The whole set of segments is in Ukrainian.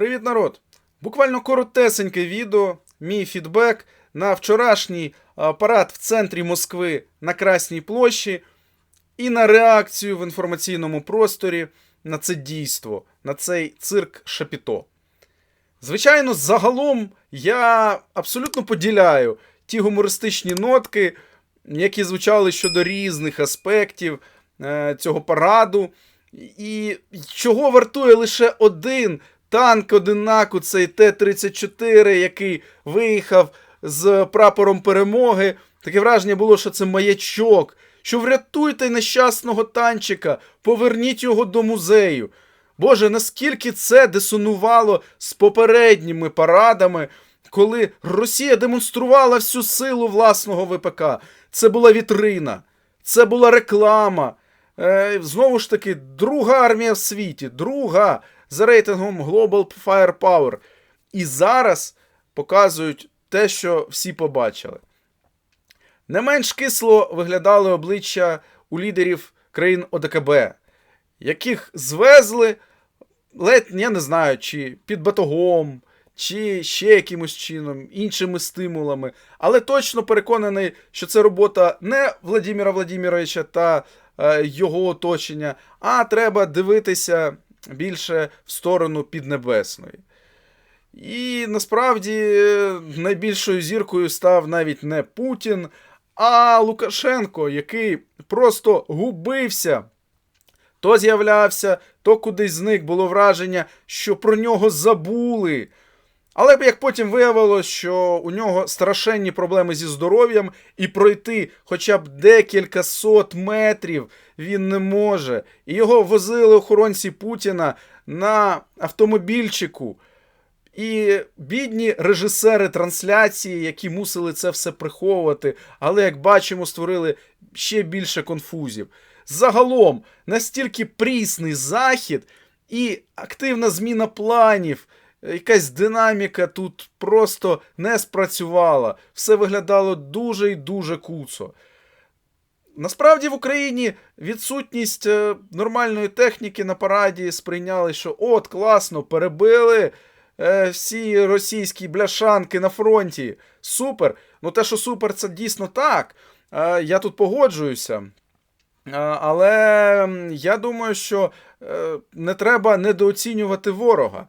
Привіт, народ! Буквально коротесеньке відео, мій фідбек на вчорашній парад в центрі Москви на Красній площі і на реакцію в інформаційному просторі на це дійство, на цей цирк Шапіто. Звичайно, загалом я абсолютно поділяю ті гумористичні нотки, які звучали щодо різних аспектів е, цього параду. І чого вартує лише один танк одинаку, цей Т-34, який виїхав з прапором перемоги. Таке враження було, що це маячок. Що врятуйте нещасного танчика, поверніть його до музею. Боже, наскільки це дисонувало з попередніми парадами, коли Росія демонструвала всю силу власного ВПК. Це була вітрина, це була реклама. Е, знову ж таки, друга армія в світі, друга за рейтингом Global Firepower. І зараз показують те, що всі побачили. Не менш кисло виглядали обличчя у лідерів країн ОДКБ, яких звезли ледь, я не знаю, чи під батогом, чи ще якимось чином, іншими стимулами. Але точно переконаний, що це робота не Владимира Владимировича та е, його оточення, а треба дивитися більше в сторону Піднебесної. І насправді е, найбільшою зіркою став навіть не Путін, а Лукашенко, який просто губився. То з'являвся, то кудись зник було враження, що про нього забули. Але як потім виявилось, що у нього страшенні проблеми зі здоров'ям, і пройти хоча б декілька сот метрів він не може. І його возили охоронці Путіна на автомобільчику. І бідні режисери трансляції, які мусили це все приховувати, але, як бачимо, створили ще більше конфузів. Загалом, настільки прісний захід і активна зміна планів, якась динаміка тут просто не спрацювала. Все виглядало дуже і дуже куцо. Насправді в Україні відсутність е, нормальної техніки на параді сприйняли, що от класно, перебили е, всі російські бляшанки на фронті. Супер. Ну те, що супер, це дійсно так. Е, я тут погоджуюся. Але я думаю, що не треба недооцінювати ворога.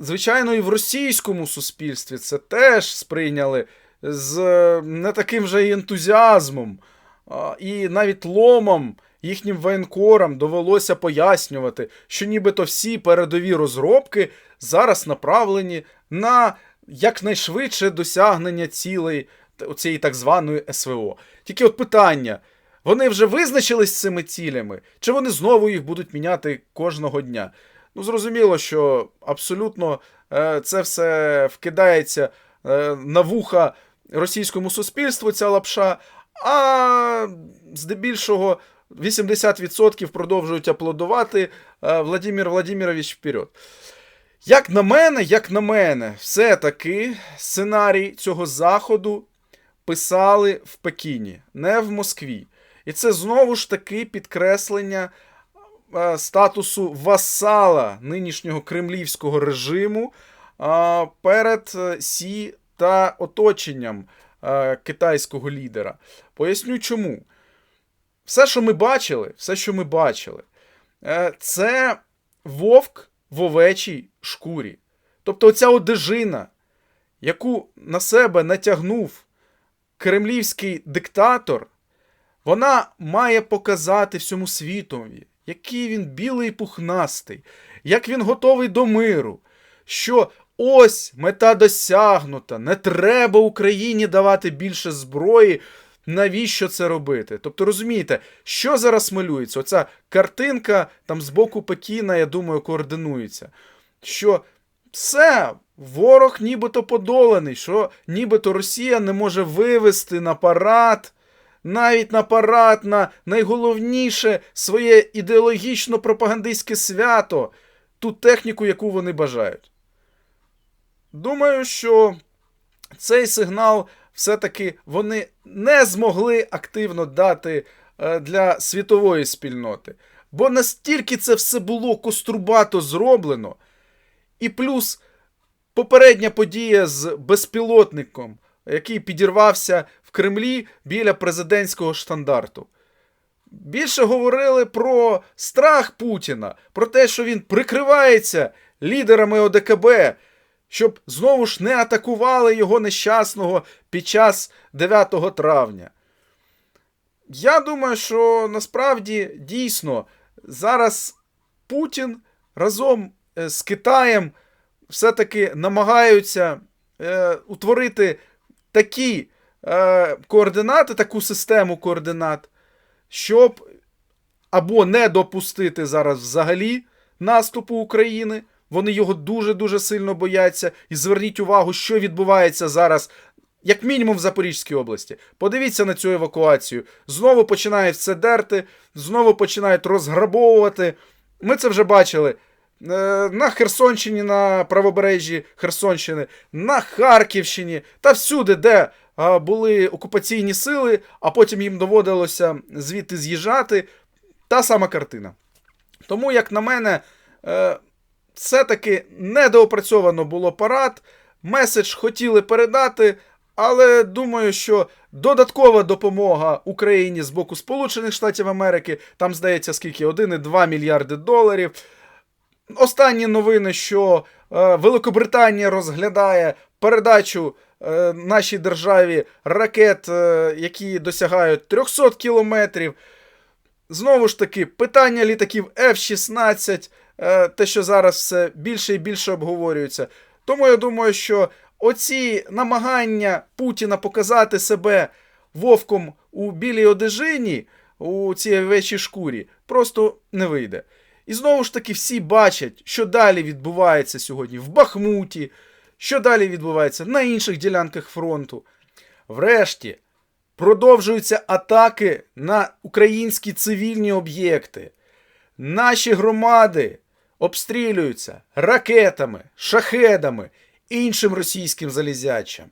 Звичайно, і в російському суспільстві це теж сприйняли з е, не таким же і ентузіазмом. І навіть ломом їхнім воєнкорам довелося пояснювати, що нібито всі передові розробки зараз направлені на якнайшвидше досягнення цілей цієї так званої СВО. Тільки от питання: вони вже визначились з цими цілями, чи вони знову їх будуть міняти кожного дня? Ну, зрозуміло, що абсолютно е, це все вкидається е, на вуха російському суспільству, ця лапша, а здебільшого 80% продовжують аплодувати е, Владимир Владимирович вперед. Як на мене, як на мене, все-таки сценарій цього заходу писали в Пекіні, не в Москві. І це знову ж таки підкреслення статусу васала нинішнього кремлівського режиму е, перед е, Сі та оточенням е, китайського лідера. Поясню чому. Все, що ми бачили, все, що ми бачили, е, це вовк в овечій шкурі. Тобто оця одежина, яку на себе натягнув кремлівський диктатор, вона має показати всьому світові, який він білий і пухнастий, як він готовий до миру, що ось мета досягнута, не треба Україні давати більше зброї. Навіщо це робити? Тобто, розумієте, що зараз малюється? Оця картинка там з боку Пекіна, я думаю, координується. Що все, ворог нібито подоланий, що нібито Росія не може вивести на парад, навіть на парад, на найголовніше своє ідеологічно-пропагандистське свято, ту техніку, яку вони бажають. Думаю, що цей сигнал все-таки вони не змогли активно дати е, для світової спільноти. Бо настільки це все було кострубато зроблено, І плюс попередня подія з безпілотником, який підірвався Кремлі біля президентського штандарту. Більше говорили про страх Путіна, про те, що він прикривається лідерами ОДКБ, щоб знову ж не атакували його нещасного під час 9 травня. Я думаю, що насправді дійсно зараз Путін разом е, з Китаєм все-таки намагаються е, утворити такі е, координати, таку систему координат, щоб або не допустити зараз взагалі наступу України. Вони його дуже-дуже сильно бояться. І зверніть увагу, що відбувається зараз, як мінімум в Запорізькій області. Подивіться на цю евакуацію. Знову починають все дерти, знову починають розграбовувати. Ми це вже бачили. Е, На Херсонщині, на правобережжі Херсонщини, на Харківщині та всюди, де були окупаційні сили, а потім їм доводилося звідти з'їжджати. Та сама картина. Тому, як на мене, е, все-таки недоопрацьовано було парад. Меседж хотіли передати, але думаю, що додаткова допомога Україні з боку Сполучених Штатів Америки, там здається, скільки 1,2 мільярди доларів. Останні новини, що е, Великобританія розглядає передачу е, нашій державі ракет, е, які досягають 300 кілометрів. Знову ж таки, питання літаків F-16, е, те, що зараз все більше і більше обговорюється. Тому я думаю, що оці намагання Путіна показати себе вовком у білій одежині, у цій овечій шкурі, просто не вийде. І знову ж таки, всі бачать, що далі відбувається сьогодні в Бахмуті, що далі відбувається на інших ділянках фронту. Врешті, продовжуються атаки на українські цивільні об'єкти. Наші громади обстрілюються ракетами, шахедами, іншим російським залізячам.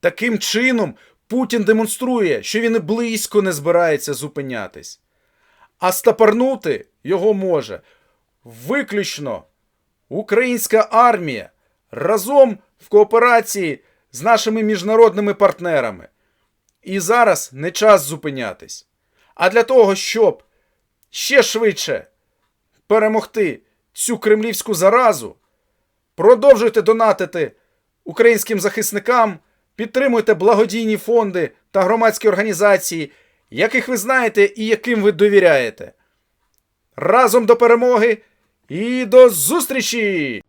Таким чином, Путін демонструє, що він і близько не збирається зупинятись. А стапарнути його може виключно українська армія разом в кооперації з нашими міжнародними партнерами. І зараз не час зупинятись. А для того, щоб ще швидше перемогти цю кремлівську заразу, продовжуйте донатити українським захисникам, підтримуйте благодійні фонди та громадські організації, яких ви знаєте і яким ви довіряєте. Разом до перемоги і до зустрічі!